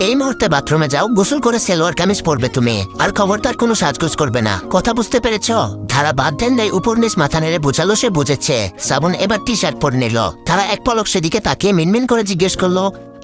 এই মুহূর্তে বাথরুমে যাও, গোসল করে সেলোয়ার কামিজ পরবে তুমি। আর খবরদার কোনো সাজগোজ করবে না। কথা বুঝতে পেরেছ? ধারা বাদ দেন নাই উপর নিচ মাথা নেড়ে বোঝালো সে বুঝেছে। শ্রাবণ এবার টি শার্ট পরে নিল। তারা এক পলক সেদিকে তাকিয়ে মিনমিন করে জিজ্ঞেস করল,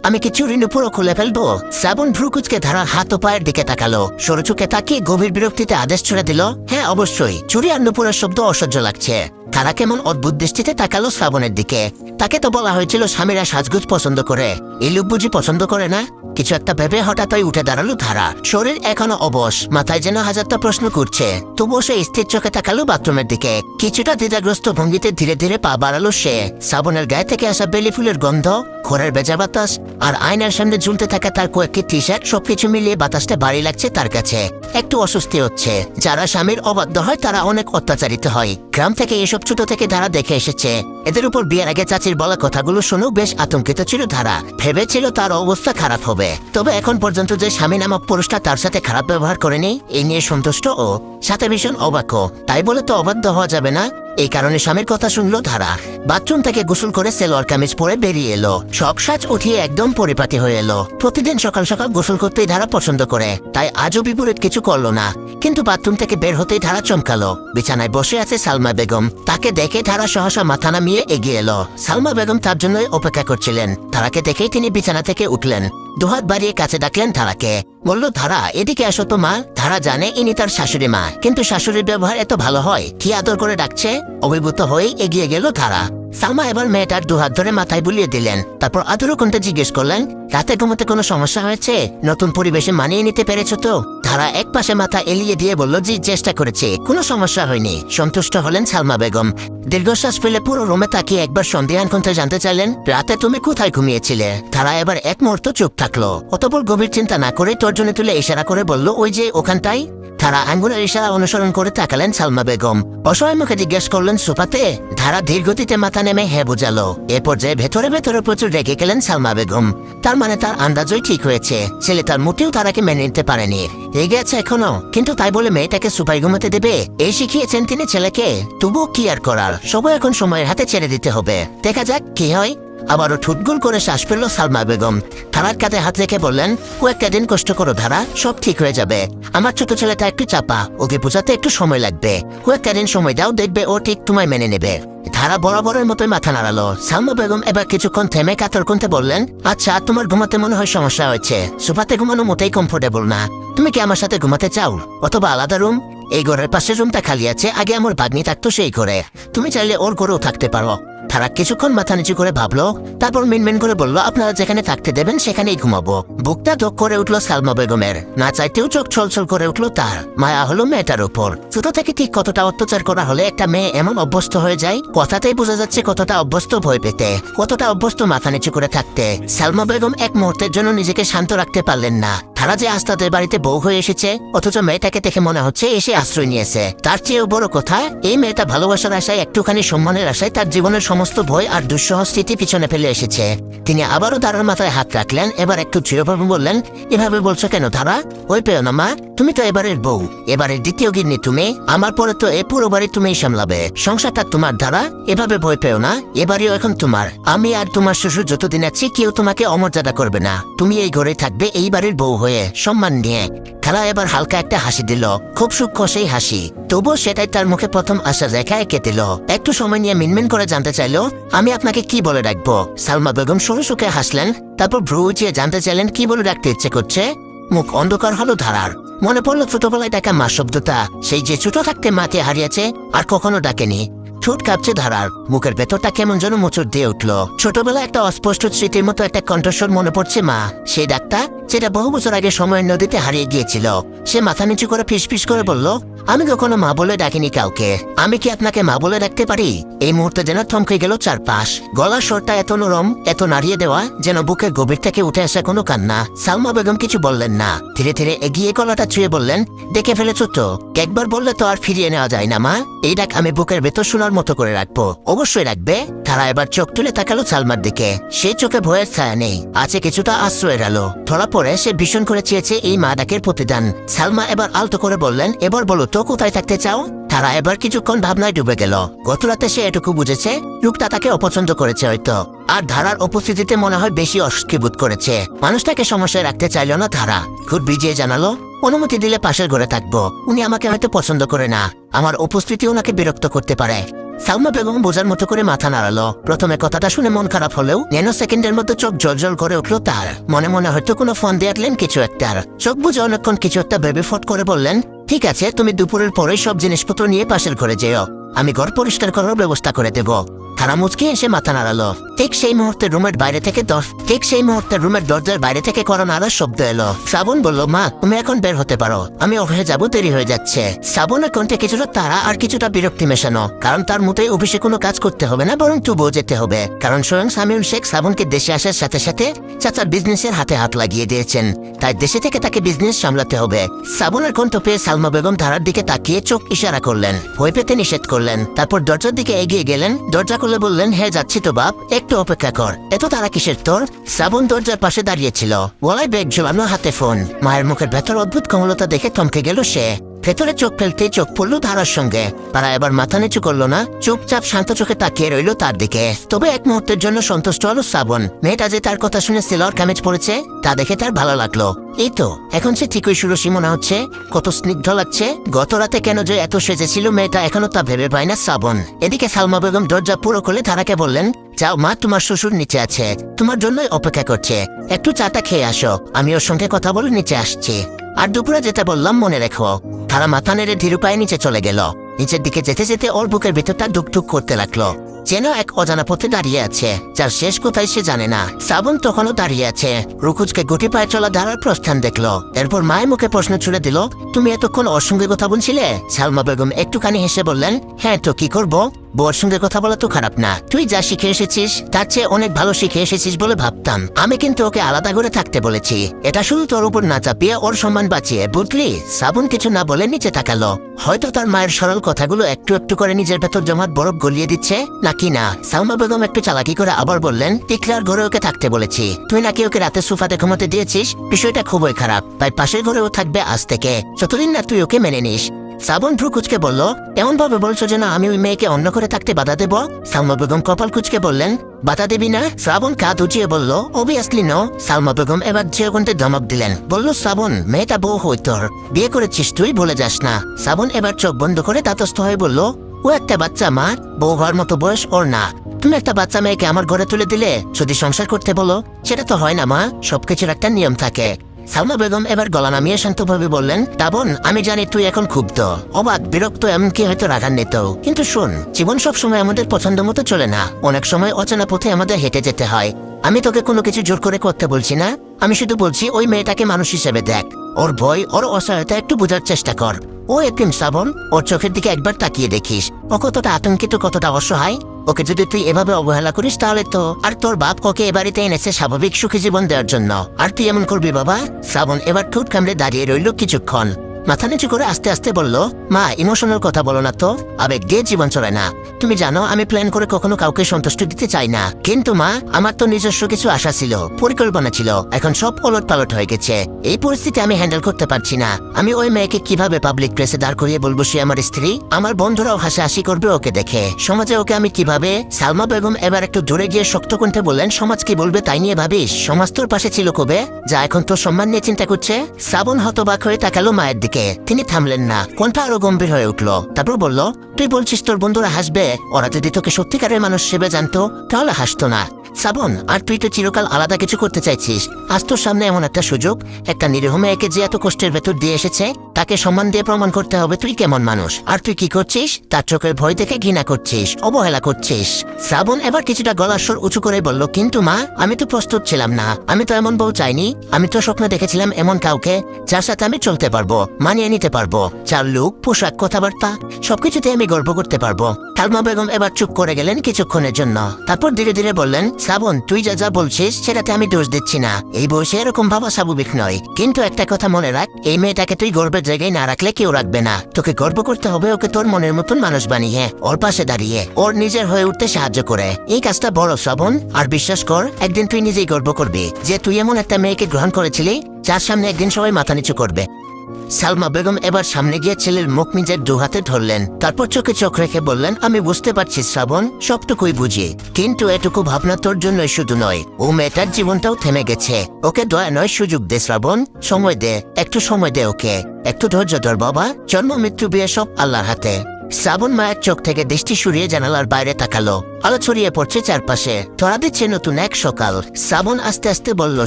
আমি কি চুরি নুপুরও খুলে ফেলব? শ্রাবণ ভ্রুকুচকে ধারা হাত ও পায়ের দিকে তাকালো। সরু চোখে তাকিয়ে গভীর বিরক্তিতে আদেশ ছুড়ে দিল হ্যাঁ অবশ্যই। চুরি আর নুপুরের শব্দ অসহ্য লাগছে। তারা কেমন অদ্ভুত দৃষ্টিতে তাকালো শ্রাবণের দিকে। তাকে তো বলা হয়েছিল স্বামীরা সাজগুজ পছন্দ করে। এই লোক বুঝি পছন্দ করে না? কিছু একটা ভেবে হঠাৎই উঠে দাঁড়াল ধারা। শরীর এখনও অবশ, মাথায় যেন হাজারটা প্রশ্ন করছে। তবুও সে স্থির চোখে তাকালো বাথরুমের দিকে। কিছুটা দ্বিধাগ্রস্ত ভঙ্গিতে ধীরে ধীরে পা বাড়ালো সে। শ্রাবণের গায়ে থেকে আসা বেলি ফুলের গন্ধ, ঘোরের বেজা বাতাস আর আয়নার সামনে ঝুলতে থাকা তার কয়েকটি টি শার্ট সবকিছু মিলিয়ে বাতাসটা বাড়ি লাগছে তার কাছে। একটু অস্বস্তি হচ্ছে। যারা স্বামীর অবাধ্য হয় তারা অনেক অত্যাচারিত হয়। গ্রাম থেকে এসব ছোট থেকে ধারা দেখে এসেছে। এদের উপর বিয়ের আগে চাচির বলা কথাগুলো শুনেও বেশ আতঙ্কিত ছিল ধারা। ভেবেছিল তার অবস্থা খারাপ হবে। তবে এখন পর্যন্ত যে স্বামী নামক পুরুষটা তার সাথে খারাপ ব্যবহার করেনি, এই নিয়ে সন্তুষ্ট ও সাথে ভীষণ অবাক্য তাই বলে তো অবাধ্য হওয়া যাবে না? এই কারণে স্বামীর কথা শুনলো ধারা। বাথরুম থেকে গোসল করে সেলোয়ার কামিজ পরে বেরিয়ে এলো। সব সাজ উঠিয়ে একদম পরিপাটি হয়ে এলো। প্রতিদিন সকাল সকাল গোসল করতেই ধারা পছন্দ করে। তাই আজও বিপরীত কিছু করল না। কিন্তু বাথরুম থেকে বের হতেই ধারা চমকালো। বিছানায় বসে আছে সালমা বেগম। তাকে দেখে ধারা সহসা মাথা নামিয়ে এগিয়ে এলো। সালমা বেগম তার জন্যই অপেক্ষা করছিলেন। ধারাকে দেখেই তিনি বিছানা থেকে উঠলেন। দুহাত বাড়িয়ে কাছে ডাকলেন ধারাকে বলল ধারা এদিকে আসো তো মা। ধারা জানে ইনি তার শাশুড়ি মা, কিন্তু শাশুড়ির ব্যবহার এত ভালো হয়, কি আদর করে ডাকছে? অভিভূত হয়ে এগিয়ে গেল ধারা সালমা এবার মেয়েটার দুহাত ধরে মাথায় বুলিয়ে দিলেন। তারপর আদর কণ্ঠে জিজ্ঞেস করলেন, রাতে ঘুমোতে কোনো সমস্যা হয়েছে? নতুন পরিবেশে মানিয়ে নিতে পেরেছ তো? ধারা এক পাশে মাথা এলিয়ে দিয়ে বলল, জি, চেষ্টা করেছে। কোনো সমস্যা হয়নি। সন্তুষ্ট হলেন সালমা বেগম। দীর্ঘশ্বাস ফেলে পুরো রুমে তাকিয়ে একবার সন্দেহান কণ্ঠে জানতে চাইলেন, রাতে তুমি কোথায় ঘুমিয়েছিলে? তারা এবার এক মুহূর্ত চুপ থাকল। অতপর গভীর চিন্তা না করে তর্জনে তুলে ইশারা করে বলল, ওই যে ওখানটাই? তারা আঙ্গুলের ইশারা অনুসরণ করে তাকালেন সালমা বেগম। অসহায় মুখে জিজ্ঞেস করলেন সোফাতে ধারা ধীরগতিতে মাথা নেমে হ্যাঁ বোঝালো। এ পর্যায়ে ভেতরে ভেতরে প্রচুর রেগে গেলেন সালমা বেগম। তার মানে তার আন্দাজই ঠিক হয়েছে। ছেলে তার মোটেও তারাকে মেনে নিতে পারেনি। রেগে আছে এখনও, কিন্তু তাই বলে মেয়েটাকে সুপাই ঘুমাতে দেবে? এই শিখিয়েছেন তিনি ছেলেকে। তবুও কি আর করার? সবাই এখন সময়ের হাতে ছেড়ে দিতে হবে। দেখা যাক, কি হয়? আবারও ঠুটগুল করে শ্বাস ফেলল সালমা বেগম। থানার কাঁধে হাত রেখে বললেন, কয়েকটা দিন কষ্ট করো ধারা, সব ঠিক হয়ে যাবে। আমার ছোট ছেলেটা একটু চাপা, ওকে বোঝাতে একটু সময় লাগবে। কয়েকটা দিন সময় দাও, দেখবে ও ঠিক তোমায় মেনে নেবে। ধারা বরাবরের মতোই মাথা নাড়ালো। সালমা বেগম এবার কিছুক্ষণ থেমে কাতর কণ্ঠে বললেন আচ্ছা তোমার ঘুমাতে মনে হয় সমস্যা হয়েছে। সোফাতে ঘুমানো মোটেই কমফোর্টেবল না। তুমি কি আমার সাথে ঘুমাতে চাও? অথবা আলাদা রুম এই ঘরের পাশের রুমটা খালি আছে, আগে আমার ভাগ্নি থাকতো সেই ঘরে। তুমি চাইলে ওর ঘরেও থাকতে পারো। তারা কিছুক্ষণ মাথা নিচু করে ভাবলো, তারপর মিনমিন করে বলল, আপনারা যেখানে থাকতে দেবেন, সেখানেই ঘুমাবো। বুকটা ধক করে উঠল সালমা বেগমের। না চাইতেও চোখ ছলছল করে উঠল তার। মায়া হলো মেয়েটার উপর ছোট থেকে ঠিক কতটা অত্যাচার করা হলে একটা মেয়ে এমন অভ্যস্ত হয়ে যায়, কথাতেই বোঝা যাচ্ছে কতটা অভ্যস্ত ভয় পেতে, কতটা অভ্যস্ত মাথা নিচু করে থাকতে। সালমা বেগম এক মুহূর্তের জন্য নিজেকে শান্ত রাখতে পারলেন না। তারা যে আজ তাদের বাড়িতে বউ হয়ে এসেছে, অথচ মেয়েটাকে দেখে মনে হচ্ছে এসে আশ্রয় নিয়েছে। তার চেয়েও বড় কথা, এই মেয়েটা ভালোবাসার আশায় একটুখানি সম্মানের আশায় তার জীবনের সমস্ত ভয় আর দুঃসহ স্মৃতি পিছনে ফেলে এসেছে। তিনি আবারও তারার মাথায় হাত রাখলেন, এবার একটু চিরভাবে বললেন, এভাবে বলছো কেন তারা? ওই পেও না মা, তুমি তো এবারের বউ। এবারের দ্বিতীয় গিন্নি তুমি, আমার পরে তো এ পুরো বাড়ি তুমিই সামলাবে। সংসারটা তোমার দ্বারা, এভাবে ভয় পেও না এবারেও এখন তোমার। আমি আর তোমার শ্বশুর যতদিন আছি, কেউ তোমাকে অমর্যাদা করবে না। তুমি এই ঘরে থাকবে, এই বাড়ির বউ হয়ে। সম্মান নিয়ে খেলা এবার হালকা একটা হাসি দিল। খুব সূক্ষ্ম সেই হাসি। তবুও সেটাই তার মুখে প্রথম আসা রেখা এঁকে দিল। একটু সময় নিয়ে মিনমিন করে জানতে চাইলো, আমি আপনাকে কি বলে ডাকবো? সালমা বেগম সরু সুখে হাসলেন। তারপর ভ্রু উঁচিয়ে জানতে চাইলেন, কি বলে ডাকতে ইচ্ছে করছে? মুখ অন্ধকার হলো ধারার। মনে পড়ল ছোটবেলায় ডাকা মা শব্দটা। সেই যে ছোট থাকতে মাকে হারিয়েছে, আর কখনো ডাকেনি। ঠোঁট কাঁপছে ধারার। মুখের ভেতরটা কেমন যেন মোচড় দিয়ে উঠল। ছোটবেলায় একটা অস্পষ্ট স্মৃতির মতো একটা কণ্ঠস্বর মনে পড়ছে মা। সেই ডাক্তার, যেটা বহু বছর আগে সময়ের নদীতে হারিয়ে গিয়েছিল। সে মাথা নিচু করে ফিসফিস করে বলল, আমি কখনো মা বলে ডাকিনি কাউকে। আমি কি আপনাকে মা বলে ডাকতে পারি? এই মুহূর্তে যেন থমকে গেল চারপাশ। গলার স্বরটা এত নরম, এত নাড়িয়ে দেওয়া, যেন বুকের গভীর থেকে উঠে আসা কোনো কান্না। সালমা বেগম কিছু বললেন না। ধীরে ধীরে এগিয়ে গলাটা ছুঁয়ে বললেন, দেখে ফেলেছ তো। একবার বললে তো আর ফিরিয়ে নেওয়া যায় না মা। এই ডাক আমি বুকের ভেতর শোনার আমার মতো করে রাখব। অবশ্যই রাখবে। তারা এবার চোখ তুলে তাকালো সালমার দিকে। সে চোখে ভয়ের ছায়া নেই। আছে কিছুটা আশ্রয়ের আলো। ধরা পড়ে সে ভীষণ করে চেয়েছে এই মা ডাকের প্রতিদান। সালমা এবার আলতো করে বললেন, এবার বলো তো কোথায় থাকতে চাও? তারা এবার কিছুক্ষণ ভাবনায় ডুবে গেল। গত রাতে সে এটুকু বুঝেছে লোকটা তাকে অপছন্দ করেছে হয়তো। আর ধারার উপস্থিতিতে মনে হয় বেশি অস্বস্তি বোধ করেছে। মানুষটাকে সমস্যায় রাখতে চাইল না ধারা। খুব বিজিয়ে জানালো, অনুমতি দিলে পাশের ঘরে থাকব। উনি আমাকে হয়তো পছন্দ করে না। আমার উপস্থিতি ওনাকে বিরক্ত করতে পারে। সালমা বেগম বোঝার মতো করে মাথা নাড়ালো। প্রথমে কথাটা শুনে মন খারাপ হলেও ন্যানো সেকেন্ডের মতো চোখ জল করে উঠল তার। মনে মনে হয়তো কোনো ফোন দিয়ে কিছু একটার চোখ বুঝে অনেকক্ষণ কিছু একটা বেবি ফট করে বললেন, ঠিক আছে, তুমি দুপুরের পরে সব জিনিসপত্র নিয়ে পাশের ঘরে যেও। আমি ঘর পরিষ্কার করার ব্যবস্থা করে দেব। তারা মুচকে এসে মাথা নাড়ালো। ঠিক সেই মুহূর্তে রুমের বাইরে থেকে দর ঠিক সেই মুহূর্তে রুমের দরজার বাইরে থেকে করো নাড়ার শব্দ এলো। শ্রাবণ বলল, মা, তুমি এখন বের হতে পারো। আমি অফিসে যাব, দেরি হয়ে যাচ্ছে। শ্রাবণের কণ্ঠে কিছুটা তারা আর কিছুটা বিরক্তি মেশানো, কারণ তার মতে অফিসে কোনো কাজ করতে হবে না, বরং তবুও যেতে হবে। কারণ স্বয়ং সামিউল শেখ শ্রাবণকে দেশে আসার সাথে সাথে চাচার বিজনেসের হাতে হাত লাগিয়ে দিয়েছেন। তাই দেশে থেকে তাকে বিজনেস সামলাতে হবে। শ্রাবণের কণ্ঠ পেয়ে সালমা বেগম ধারার দিকে তাকিয়ে চোখ ইশারা করলেন। ভয় পেতে নিষেধ করলেন। তারপর দরজার দিকে এগিয়ে গেলেন। দরজা খুলে বললেন হ্যাঁ যাচ্ছি তো বাপ, একটু অপেক্ষা কর। এত তারা কিসের তোর? শ্রাবণ দরজার পাশে দাঁড়িয়েছিল গলায় বেগ ঝোলানো হাতে ফোন। মায়ের মুখের ভেতর অদ্ভুত কমলতা দেখে থমকে গেল সে। ভেতরে চোখ ফেলতে চোখ পড়ল ধারার সঙ্গে। তারা এবার মাথা নিচু করল না, চুপচাপ শান্ত চোখে তাকিয়ে রইল তার দিকে। তবে এক মুহূর্তের জন্য সন্তুষ্ট হলো শ্রাবণ। মেয়েটা যে তার কথা শুনে সিলর কামেজ পড়েছে তা দেখে তার ভালো লাগল। এই তো, এখন সে ঠিকই সুরসী মনে হচ্ছে, কত স্নিগ্ধ লাগছে। গত রাতে কেন যে এত সেজেছিল মেয়েটা এখনও তা ভেবে পায় না শ্রাবণ। এদিকে সালমা বেগম দরজা পুরো খুলে ধারাকে বললেন, যাও মা, তোমার শ্বশুর নিচে আছে। তোমার জন্যই অপেক্ষা করছে। একটু চাটা খেয়ে আসো। আমি ওর সঙ্গে কথা বলে নিচে আসছি। আর দুপুরে যেটা বললাম, মনে রেখো, তারা মাথা নেড়ে ধীরু পায়ে নিচে চলে গেল। নিচের দিকে যেতে যেতে ওর বুকের ভিতরটা ডুকডুক করতে লাগল। যেন এক অজানা পথে দাঁড়িয়ে আছে, যার শেষ কোথায় সে জানে না। শ্রাবণ তখনও দাঁড়িয়ে আছে। রুকুজকে গুটি পায়ে চলা ধারার প্রস্থান দেখল। এরপর মায়ের মুখে প্রশ্ন ছুড়ে দিল, তুমি এতক্ষণ ওর সঙ্গে কথা বলছিলে? সালমা বেগম একটুখানি হেসে বললেন হ্যাঁ তো, কি করব? বউর সঙ্গে কথা বলা তো খারাপ না। তুই যা শিখে এসেছিস, তার চেয়ে অনেক ভালো শিখে এসেছিস বলে ভাবতাম। আমি কিন্তু ওকে আলাদা করে থাকতে বলেছি। এটা শুধু তোর উপর না চাপিয়ে ওর সম্মান বাঁচিয়ে। বুঝলি? সাবুন কিছু না বলে নিচে তাকালো। হয়তো তার মায়ের সরল কথাগুলো একটু একটু করে নিজের ভেতর জমাট বরফ গলিয়ে দিচ্ছে? নাকি না? সালমা বেগম একটু চালাকি করে আবার বললেন, টিকলার ঘরে ওকে থাকতে বলেছি। তুই নাকি ওকে রাতে সোফাতে ঘুমাতে দিয়েছিস? বিষয়টা খুবই খারাপ। তাই পাশের ঘরেও থাকবে আজ থেকে। যতদিন না তুই ওকে মেনে নিস। শ্রাবণ ভ্রু কুচকে বলল, এমন ভাবে বলছো যে না, আমি ওই মেয়েকে অন্য করে থাকতে বাধা দেব? সালমা বেগম কপাল কুচকে বললেন, বাধা দেবি না? শ্রাবণ কাঁধ উঠিয়ে বলল অবভিয়াসলি নো সালমা বেগম এবার জিয়গন্তে ধমক দিলেন, বলল শ্রাবণ মেয়েটা বউ হই তোর, বিয়ে করেছিস তুই বলে যাস না। শ্রাবণ এবার চোখ বন্ধ করে তাতস্থ হয়ে বলল, ও একটা বাচ্চা মা, বউ হওয়ার মতো বয়স ওর না। তুমি একটা বাচ্চা মেয়েকে আমার ঘরে তুলে দিলে, যদি সংসার করতে বলো, সেটা তো হয় না মা, সবকিছুর একটা নিয়ম থাকে। সালমা বেগম এবার গলা নামিয়ে শান্তভাবে বললেন তাবন আমি জানি তুই এখন ক্ষুব্ধ। অবাক, বিরক্ত, এমনকি হয়তো রাগান্বিত। কিন্তু শোন, জীবন সব সময় আমাদের পছন্দ মতো চলে না। অনেক সময় অচেনা পথে আমাদের হেঁটে যেতে হয়। আমি তোকে কোনো কিছু জোর করে করতে বলছি না। আমি শুধু বলছি, ওই মেয়েটাকে মানুষ হিসেবে দেখ। ওর ভয়, ওর অসহায়তা একটু বোঝার চেষ্টা কর। ও একদিন শ্রাবণ ওর চোখের দিকে একবার তাকিয়ে দেখিস। ও কতটা আতঙ্কিত, কতটা অসহায়। ওকে যদি তুই এভাবে অবহেলা করিস তাহলে তো আর তোর বাপ ওকে এ বাড়িতে এনেছে স্বাভাবিক সুখী জীবন দেওয়ার জন্য। আর তুই এমন করবি বাবা? শ্রাবণ এবার ঠোঁট কামড়ে দাঁড়িয়ে রইল কিছুক্ষণ। মাথা নিচু করে আস্তে আস্তে বলল, মা ইমোশনাল কথা বলো না তো। আবেগ দিয়ে জীবন চলে না। তুমি জানো, আমি প্ল্যান করে কখনো কাউকে সন্তুষ্ট দিতে চাই না। কিন্তু মা, আমার তো নিজস্ব কিছু আশা ছিল, পরিকল্পনা ছিল। এখন সব ওলট পালট হয়ে গেছে। এই পরিস্থিতি আমি হ্যান্ডেল করতে পারছি না। আমি ওই মেয়েকে কীভাবে পাবলিক প্লেসে দাঁড় করিয়ে বলব সে আমার স্ত্রী? আমার বন্ধুরাও হাসাহাসি করবে ওকে দেখে। সমাজে ওকে আমি কীভাবে? সালমা বেগম এবার একটু দূরে গিয়ে শক্ত কণ্ঠে বললেন, সমাজ কি বলবে তাই নিয়ে ভাবিস? সমাজ তোর পাশে ছিল কবে? যা এখন তোর সম্মান নিয়ে চিন্তা করছে? শ্রাবণ হতবাক হয়ে তাকালো মায়ের দিকে। তিনি থামলেন না। কণ্ঠ আরও গম্ভীর হয়ে উঠল। তারপর বলল, তুই বলছিস তোর বন্ধুরা হাসবে? ওরা যদি তোকে সত্যিকারের মানুষ হিসেবে জানতো তাহলে হাসতো না। শ্রাবণ আর তুই তো চিরকাল আলাদা কিছু করতে চাইছিস। আজ তোর সামনে এমন একটা সুযোগ, একটা নিরীহ মেয়েকে যে এত কষ্টের ভেতর দিয়ে এসেছে, তাকে সম্মান দিয়ে প্রমাণ করতে হবে তুই কেমন মানুষ। আর তুই কি করছিস? তার চোখের ভয় দেখে ঘৃণা করছিস, অবহেলা করছিস। শ্রাবণ এবার কিছুটা গলার স্বর উঁচু করে বলল, কিন্তু মা, আমি তো প্রস্তুত ছিলাম না। আমি তো এমন বউ চাইনি। আমি তো স্বপ্নে দেখেছিলাম এমন কাউকে যার সাথে আমি চলতে পারব, মানিয়ে নিতে পারব। যার লুক, পোশাক, কথাবার্তা সবকিছুতে আমি গর্ব করতে পারব। তালমা বেগম এবার চুপ করে গেলেন কিছুক্ষণের জন্য। তারপর ধীরে ধীরে বললেন শ্রাবণ তুই যা যা বলছিস, সেটাতে আমি দোষ দিচ্ছি না। এই বয়সে এরকম ভাবা স্বাভাবিক নয়। কিন্তু একটা কথা মনে রাখ, এই মেয়েটাকে তুই গর্বের জায়গায় না রাখলে কেউ রাখবে না। তোকে গর্ব করতে হবে, ওকে তোর মনের মতন মানুষ বানিয়ে ওর পাশে দাঁড়িয়ে, ওর নিজের হয়ে উঠতে সাহায্য করে। এই কাজটা বড় শ্রাবণ আর বিশ্বাস কর, একদিন তুই নিজেই গর্ব করবি যে তুই এমন একটা মেয়েকে গ্রহণ করেছিলি, যার সামনে একদিন সবাই মাথা নিচু করবে। সালমা বেগম এবার সামনে গিয়ে ছেলের মুখ নিজের দু হাতে ধরলেন। তারপর চোখে চোখ রেখে বললেন, আমি বুঝতে পারছি শ্রাবণ, সবটুকুই বুঝি। কিন্তু এটুকু ভাবনা তোর জন্যই শুধু নয়, ও মেয়েটার জীবনটাও থেমে গেছে। ওকে দয়া নয়, সুযোগ দে শ্রাবণ, সময় দে, একটু সময় দে ওকে। একটু ধৈর্য ধর বাবা, জন্ম, মৃত্যু, বিয়ে সব আল্লাহর হাতে। শ্রাবণ মায়ের চোখ থেকে দৃষ্টি সরিয়ে জানালার বাইরে তাকালো। আলো ছড়িয়ে পড়ছে চারপাশে। তোরা দিচ্ছে নতুন এক সকাল। শ্রাবণ আস্তে আস্তে বলল,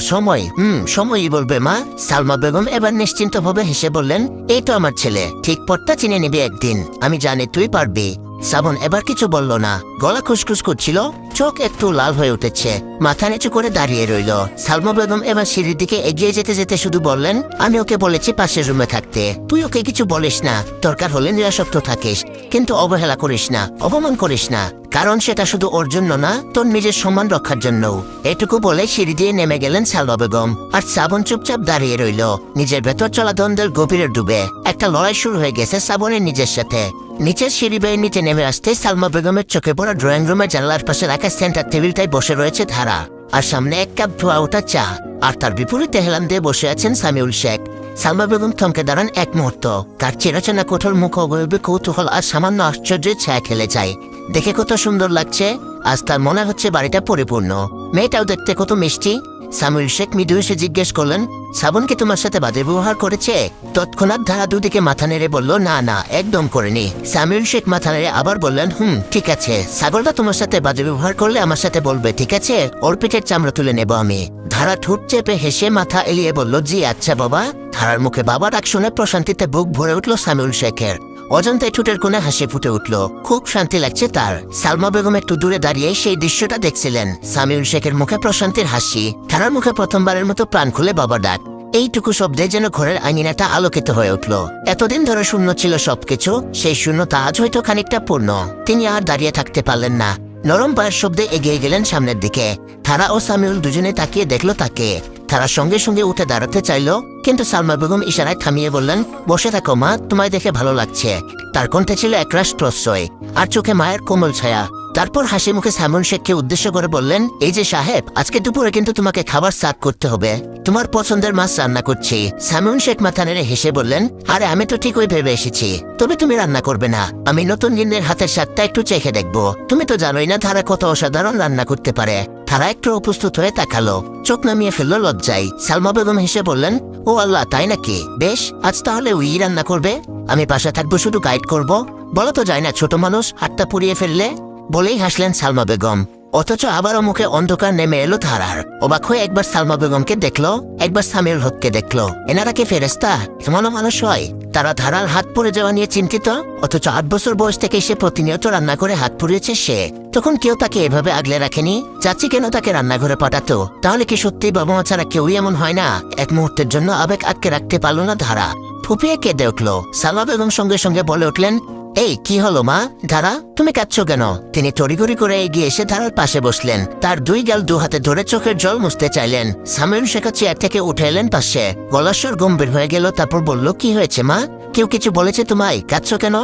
সময়। হুম, সময়ই বলবে মা। সালমা বেগম এবার নিশ্চিন্ত ভাবে হেসে বললেন, এই তো আমার ছেলে। ঠিক পথটা চিনে নিবি একদিন। আমি জানি তুই পারবি। শ্রাবণ এবার কিছু বলল না। গলা খুসখুস করছিল, চোখ একটু লাল হয়ে উঠেছে। মাথা নিচু করে দাঁড়িয়ে রইল। সালমা বেগম এবার সিঁড়ির দিকে এগিয়ে যেতে যেতে শুধু বললেন, আমি ওকে বলেছি পাশের রুমে থাকতে। তুই ওকে কিছু বলিস না। দরকার হলে নিরাসক্ত থাকিস। কিন্তু অবহেলা করিস না, অপমান করিস না। কারণ সেটা শুধু ওর জন্য না, তোর নিজের সম্মান রক্ষার জন্যও। এটুকু বলে সিঁড়ি দিয়ে নেমে গেলেন সালমা বেগম। আর শ্রাবণ চুপচাপ দাঁড়িয়ে রইল। নিজের ভেতর চলা দ্বন্দ্বের গভীরে ডুবে। একটা লড়াই শুরু হয়ে গেছে সাবনের নিজের সাথে। নিচের সিঁড়ি বেয়ে নিচে নেমে আসতে সালমা বেগমের চোখে পড়া ড্রয়িং রুমের জানলার পাশে রাখা সেন্টার টেবিলটায় বসে রয়েছে ধারা। আর সামনে এক কাপ ধোয়া ওঠা চা। আর তার বিপরীতে হেলান দিয়ে বসে আছেন সামিউল শেখ। সালমা বেগম থমকে দাঁড়ান এক মুহূর্ত। তার চেনাচেনা কঠোর মুখ অবয়বে কৌতূহল আর সামান্য আশ্চর্যের ছায়া খেলে যায়। দেখে কত সুন্দর লাগছে। আজ তার মনে হচ্ছে বাড়িটা পরিপূর্ণ। মেয়েটাও দেখতে কত মিষ্টি। সামিউল শেখ মৃদু এসে জিজ্ঞেস করলেন শ্রাবণ কি তোমার সাথে বাজে ব্যবহার করেছে? তৎক্ষণাৎ ধারা দুদিকে মাথা নেড়ে বলল, না না, একদম করেনি। সামিউল শেখ মাথা নেড়ে আবার বললেন, হুম, ঠিক আছে। সাগরদা তোমার সাথে বাজে ব্যবহার করলে আমার সাথে বলবে, ঠিক আছে? ওর চামড়া তুলে নেব আমি। ধারা ঠোঁট চেপে হেসে মাথা এলিয়ে বলল, জি আচ্ছা বাবা। ধারার মুখে বাবা ডাক শুনে প্রশান্তিতে বুক ভরে উঠল সামিউল শেখের। অজন্তায় ঠোঁটের কোণে হাসি ফুটে উঠল। খুব শান্তি লাগছে তার। সালমা বেগম একটু দূরে দাঁড়িয়ে সেই দৃশ্যটা দেখছিলেন। সামিউল শেখের মুখে প্রশান্তির হাসি। ধারার মুখে প্রথমবারের মতো প্রাণ খুলে বাবা ডাক। এইটুকু শব্দে যেন ঘরের আঙিনাটা আলোকিত হয়ে উঠল। এতদিন ধরে শূন্য ছিল সবকিছু, সেই শূন্যতা আজ হয়তো খানিকটা পূর্ণ। তিনি আর দাঁড়িয়ে থাকতে পারলেন না। নরম পায়ের শব্দে এগিয়ে গেলেন সামনের দিকে। থারা ও সামিউল দুজনে তাকিয়ে দেখল তাকে। তারা সঙ্গে সঙ্গে উঠে দাঁড়াতে চাইল কিন্তু সালমা বেগম ইশারায় থামিয়ে বললেন, বসে থাকো মা, তোমায় দেখে ভালো লাগছে। তার কণ্ঠে ছিল একরাশ প্রশ্রয় আর চোখে মায়ের কোমল ছায়া। তারপর হাসি মুখে সামন শেখকে উদ্দেশ্য করে বললেন, এই যে সাহেব, আজকে দুপুরে কিন্তু তোমাকে খাবার সার্ভ করতে হবে। তোমার পছন্দের মাছ রান্না করছি। সামন শেখ মাথা নেড়ে হেসে বললেন, আরে, আমি তো ঠিক ওই ভেবে এসেছি। তবে তুমি রান্না করবে না। আমি নতুন গিন্নের হাতের স্বাদটা একটু চেখে দেখব। তুমি তো জানোই না তারা কত অসাধারণ রান্না করতে পারে। তারা একটু অপ্রস্তুত হয়ে তাকালো। চোখ নামিয়ে ফেলল লজ্জায়। সালমা বেগম হেসে বললেন, ও আল্লাহ, তাই নাকি? বেশ, আজ তাহলে উই রান্না করবে? আমি পাশে থাকব, শুধু গাইড করব? বলো তো যায় না ছোট মানুষ, হাতটা পুড়িয়ে ফেললে? বলেই হাসলেন সালমা বেগম। অথচ আবারও মুখে অন্ধকার নেমে এলো ধারার। অবাক হয়ে একবার সালমা বেগমকে দেখল, একবার সামির হককে দেখল। এনারা কি ফেরেস্তা এমনও মানুষ হয়। তারা ধারার হাত পড়ে যাওয়া নিয়ে চিন্তিত, অথচ আট বছর বয়স থেকে সে প্রতিনিয়ত রান্না করে হাত পুড়িয়েছে সে। তখন কেউ তাকে এভাবে আগলে রাখেনি? চাচি কেন তাকে রান্নাঘরে পাঠাতো? তাহলে কি সত্যি বাবা মা ছাড়া কেউই এমন হয় না? এক মুহূর্তের জন্য আবেগ আটকে রাখতে পারল না ধারা। ফুপিয়ে কেঁদে উঠল সালমা বেগম সঙ্গে সঙ্গে বলে উঠলেন এই, কি হলো, মা? ধারা তুমি কাঁদছো কেন? তিনি তড়িঘড়ি করে এগিয়ে এসে ধারার পাশে বসলেন। তার দুই গাল দু হাতে ধরে চোখের জল মুছতে চাইলেন। সামিউল শেখা চেয়ার থেকে উঠে এলেন পাশে। গলাস্বর গম্ভীর হয়ে গেল, তারপর বলল, কি হয়েছে, মা? কেউ কিছু বলেছে তোমায়? কাঁদছো কেন?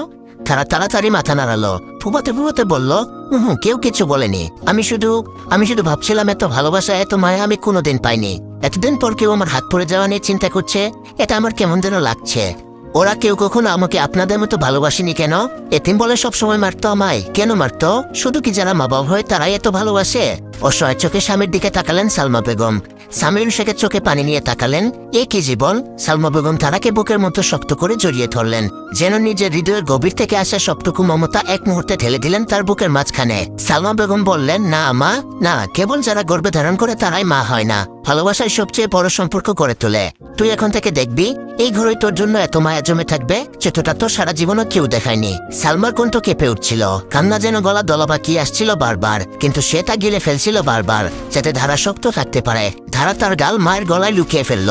তারা তাড়াতাড়ি মাথা নাড়ালো। ফুবাতে ফুবাতে বলল হুম কেউ কিছু বলেনি। আমি শুধু আমি শুধু ভাবছিলাম এত ভালোবাসা, এত মায়া আমি কোনোদিন পাইনি। এতদিন পর কেউ আমার হাত পড়ে যাওয়া নিয়ে চিন্তা করছে, এটা আমার কেমন যেন লাগছে। ওরা কেউ কখনো আমাকে আপনাদের মতো ভালোবাসেনি কেন? এতিম বলে সবসময় মারতো আমায়। কেন মারতো? শুধু কি যারা মা বাবা হয় তারাই এত ভালোবাসে? অসহায় চোখে স্বামীর দিকে তাকালেন সালমা বেগম। সামিউল শেখের চোখে পানি নিয়ে তাকালেন এ কি জীবন সালমা বেগম তারাকে বুকের মতো শক্ত করে জড়িয়ে ধরলেন, যেন নিজের হৃদয়ের গভীর থেকে আসা সবটুকু মমতা এক মুহূর্তে ঠেলে দিলেন তার বুকের মাঝখানে। সালমা বেগম বললেন, না, মা, না, কেবল যারা গর্ভে ধারণ করে তারাই মা হয় না ভালোবাসার সবচেয়ে বড় সম্পর্ক করে তোলে। তুই এখন থেকে দেখবি, এই ঘরে তোর জন্য এত মায়া জমে থাকবে, চেতটা তো সারা জীবনও কেউ দেখায়নি। সালমার কণ্ঠ কেঁপে উঠছিল, কান্না যেন গলা দলাপাকি আসছিল বারবার, কিন্তু সে তা গিলে ফেলছিল বারবার, যাতে ধারা শক্ত থাকতে পারে। ধারা তার গাল মায়ের গলায় লুকিয়ে ফেলল।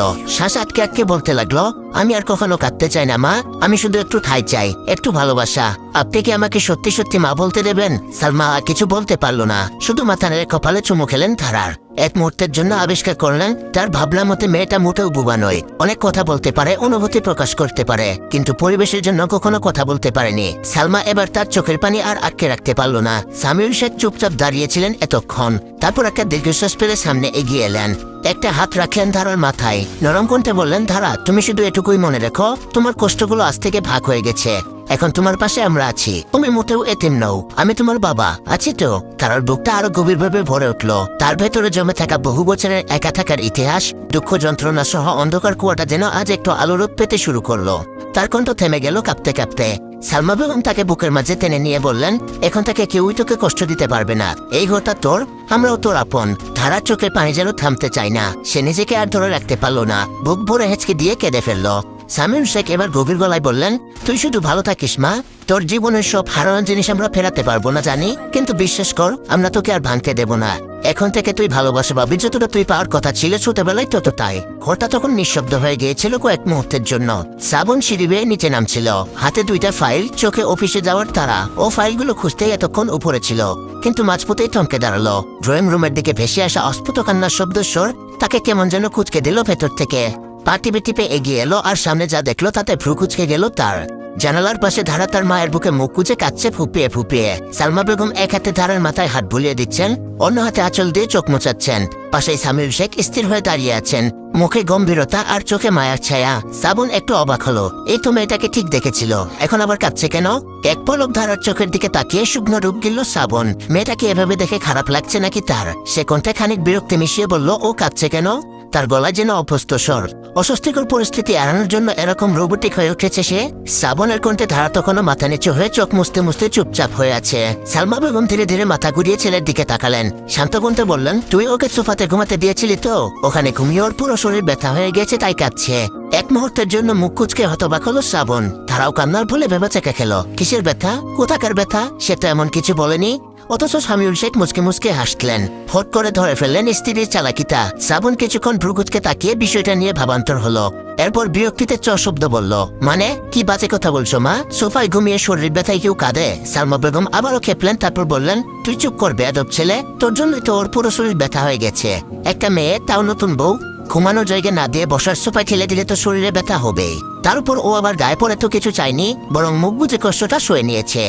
আটকে আটকে বলতে লাগল আমি আর কখনো কাঁদতে চাই না, মা। আমি শুধু একটু ঠাই চাই, একটু ভালোবাসা। আপনি কি আমাকে সত্যি সত্যি মা বলতে দেবেন? সালমা আর কিছু বলতে পারল না। শুধু মাথা নেড়ে কপালে চুমু খেলেন ধারার এক মুহূর্তের জন্য আবিষ্কার করলেন, তার ভাবনা মতে মেয়েটা মোটেও বুবা নয়। অনেক কথা বলতে পারে, অনুভূতি প্রকাশ করতে পারে, কিন্তু পরিবেশের জন্য কখনো কথা বলতে পারেনি। সালমা এবার তার চোখের পানি আর আটকে রাখতে পারল না। সামিউল শেখ চুপচাপ দাঁড়িয়েছিলেন এতক্ষণ। তারপর একটা দীর্ঘশ্বাস পেলে সামনে এগিয়ে এলেন। একটা হাত রাখলেন ধারার মাথায়। নরম কণ্ঠে বললেন, ধারা, তুমি শুধু এটুকুই মনে রেখো, তোমার কষ্টগুলো আজ থেকে ভাগ হয়ে গেছে। এখন তোমার পাশে আমরা আছি। তুমি মোটেও এতিম নও, আমি তোমার বাবা। আছি তো। তার বুকটা আরও গভীরভাবে ভরে উঠল। তার ভেতরে জমে থাকা বহু বছরের একা থাকার ইতিহাস, দুঃখ যন্ত্রণা সহ অন্ধকার কুয়াটা যেন আজ একটু আলোরূপ পেতে শুরু করল। তার কণ্ঠ থেমে গেল কাঁপতে কাঁপতে। সালমা বেগম তাকে বুকের মাঝে টেনে নিয়ে বললেন, এখন থেকে কেউই তোকে কষ্ট দিতে পারবে না। এই ঘরটা তোর আমরাও তোর আপন। ধারার চোখের পানি যেন থামতে চায় না। সে নিজেকে আর ধরে রাখতে পারল না। বুক ভরে হেঁচকে দিয়ে কেঁদে ফেলল। সামিম শেখ এবার গভীর গলায় বললেন, তুই শুধু ভালো থাকিস, মা। তোর জীবনের সব হারানোর জিনিস আমরা ফেরাতে পারব না, জানি। কিন্তু বিশ্বাস কর, আমরা তোকে আর ভাঙতে দেব না। এখন থেকে তুই ভালোবাসা পাবি। যতটা তুই পাওয়ার কথা ছিল ছোটবেলায় ততটাই ঘরটা তখন নিঃশব্দ হয়ে গিয়েছিল কয়েক মুহূর্তের জন্য। শ্রাবণ সিঁড়ি বেয়ে নিচে নামছিল। হাতে দুইটা ফাইল, চোখে অফিসে যাওয়ার তারা। ও ফাইলগুলো খুঁজতেই এতক্ষণ উপরে ছিল। কিন্তু মাঝপথেই থমকে দাঁড়াল। ড্রয়িং রুমের দিকে ভেসে আসা অস্ফুট কান্নার স্বর তাকে কেমন যেন কুচকে দিল ভেতর থেকে। পা টিপে এগিয়ে এলো আর সামনে যা দেখল তাতে ভ্রু কুচকে গেল তার। জানালার পাশে ধারা তার মায়ের বুকে মুখ কুচে কাচ্ছে ফুপিয়ে ফুপিয়ে। সালমা বেগম এক হাতে ধারার মাথায় হাত বুলিয়ে দিচ্ছেন, অন্য হাতে আঁচল দিয়ে চোখ মোচাচ্ছেন পাশেই সামির শেখ স্থির হয়ে দাঁড়িয়ে আছেন। মুখে গম্ভীরতা আর চোখে মায়ার ছায়া। সাবুন একটু অবাক হলো। এই তো মেয়েটাকে ঠিক দেখেছিল। এখন আবার কাঁদছে কেন? এক পলক ধারার চোখের দিকে তাকিয়ে শুকনো রূপ গিল শ্রাবণ মেয়েটাকে এভাবে দেখে খারাপ লাগছে নাকি তার? সে কণ্ঠে খানিক বিরক্তি মিশিয়ে বলল, ও কাঁদছে কেন? তার গলায় যেন অভ্যস্ত স্বর। অস্বস্তিকর পরিস্থিতি এড়ানোর জন্য এরকম রোবটিক হয়ে উঠেছে সে। শ্রাবণের কণ্ঠে ধারা তখনও মাথা নিচু হয়ে চোখ মুছতে মুছতে চুপচাপ হয়ে আছে। সালমা বেগম ধীরে ধীরে মাথা ঘুরিয়ে ছেলের দিকে তাকালেন। শান্ত কণ্ঠে বললেন, তুই ওকে সোফাতে ঘুমাতে দিয়েছিলি তো? ওখানে ঘুমিয়ে ওর পুরো শরীর ব্যথা হয়ে গেছে, তাই কাঁদছে। এক মুহূর্তের জন্য মুখ কুচকে হতবাক হলো শ্রাবণ তারাও কান্নার ভুলে ভেবে চেকে খেলো। কিসের ব্যথা? কোথাকার ব্যথা? সেটা এমন কিছু বলেনি। অথচ সামিউল শেখ মুচকে মুচকে হাসলেন। হট করে ধরে ফেললেন স্ত্রীর চালাকিটা। শ্রাবণ কিছুক্ষণ ভ্রুকুচকে তাকিয়ে বিষয়টা নিয়ে ভাবান্তর হলো। এরপর বিরক্তিতে চ শব্দ বলল মানে কি বাজে কথা বলছো মা? সোফায় ঘুমিয়ে শরীর ব্যথায় কেউ কাঁদে? সালমা বেগম আবারও খেপলেন, তারপর বললেন, তুই চুপ করবে, আদব ছেলে। তোর জন্যই তো ওর পুরো শরীর ব্যথা হয়ে গেছে। একটা মেয়ে, তাও নতুন বউ ঘুমানোর জায়গা না দিয়ে বসার সোফায় ঠেলে দিলে তো শরীরে ব্যথা হবেই। তার উপর ও আবার গায়ে পড়ে তো কিছু চায়নি বরং মুখ বুঝে কষ্টটা সয়ে নিয়েছে।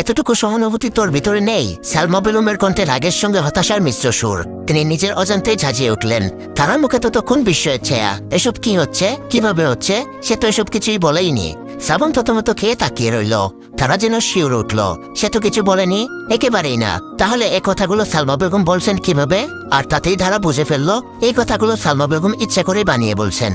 এতটুকু সহানুভূতি তোর ভিতরে নেই সালমা বেগমের কণ্ঠে রাগের সঙ্গে হতাশার মিশ্র সুর। তিনি নিজের অজান্তেই ঝাঁঝিয়ে উঠলেন, তারার মুখে তো তখন বিস্ময়ের ছায়া। এসব কি হচ্ছে? কীভাবে হচ্ছে? সে তো এসব কিছুই বলেইনি। শ্রাবণ প্রথমত খেয়ে তাকিয়ে রইল। তারা যেন শিউর উঠল। সে তো কিছু বলেনি। একেবারেই না। তাহলে এ কথাগুলো সালমা বেগম বলছেন কীভাবে? আর তাতেই ধারা বুঝে ফেলল, এই কথাগুলো সালমা বেগম ইচ্ছা করে বানিয়ে বলছেন।